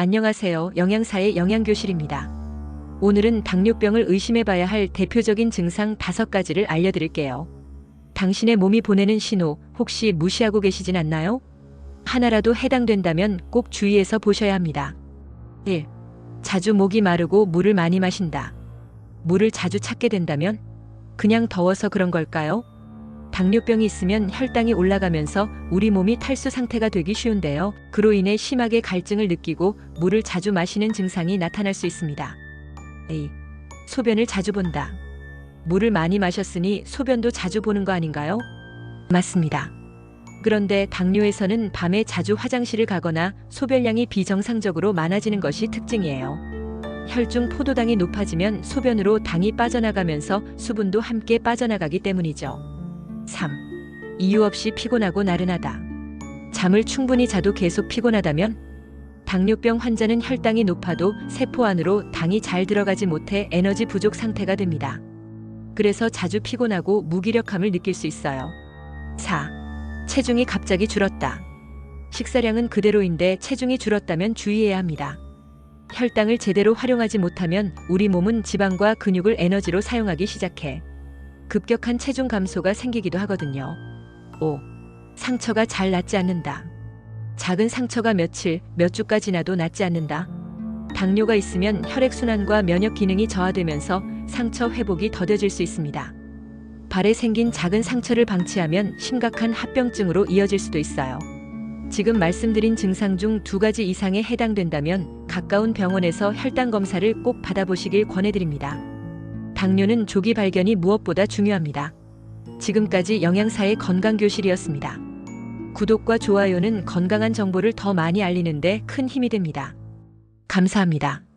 안녕하세요. 영양사의 영양교실입니다. 오늘은 당뇨병을 의심해봐야 할 대표적인 증상 다섯 가지를 알려드릴게요. 당신의 몸이 보내는 신호 혹시 무시하고 계시진 않나요? 하나라도 해당된다면 꼭 주의해서 보셔야 합니다. 1. 자주 목이 마르고 물을 많이 마신다. 물을 자주 찾게 된다면 그냥 더워서 그런 걸까요? 당뇨병이 있으면 혈당이 올라가면서 우리 몸이 탈수 상태가 되기 쉬운데요. 그로 인해 심하게 갈증을 느끼고 물을 자주 마시는 증상이 나타날 수 있습니다. A. 소변을 자주 본다. 물을 많이 마셨으니 소변도 자주 보는 거 아닌가요? 맞습니다. 그런데 당뇨에서는 밤에 자주 화장실을 가거나 소변량이 비정상적으로 많아지는 것이 특징이에요. 혈중 포도당이 높아지면 소변으로 당이 빠져나가면서 수분도 함께 빠져나가기 때문이죠. 3. 이유 없이 피곤하고 나른하다. 잠을 충분히 자도 계속 피곤하다면 당뇨병 환자는 혈당이 높아도 세포 안으로 당이 잘 들어가지 못해 에너지 부족 상태가 됩니다. 그래서 자주 피곤하고 무기력함을 느낄 수 있어요. 4. 체중이 갑자기 줄었다. 식사량은 그대로인데 체중이 줄었다면 주의해야 합니다. 혈당을 제대로 활용하지 못하면 우리 몸은 지방과 근육을 에너지로 사용하기 시작해 급격한 체중 감소가 생기기도 하거든요. 5. 상처가 잘 낫지 않는다. 작은 상처가 며칠, 몇 주가 지나도 낫지 않는다. 당뇨가 있으면 혈액순환과 면역 기능이 저하되면서 상처 회복이 더뎌질 수 있습니다. 발에 생긴 작은 상처를 방치하면 심각한 합병증으로 이어질 수도 있어요. 지금 말씀드린 증상 중 두 가지 이상에 해당된다면 가까운 병원에서 혈당 검사를 꼭 받아보시길 권해드립니다. 당뇨는 조기 발견이 무엇보다 중요합니다. 지금까지 영양사의 건강교실이었습니다. 구독과 좋아요는 건강한 정보를 더 많이 알리는데 큰 힘이 됩니다. 감사합니다.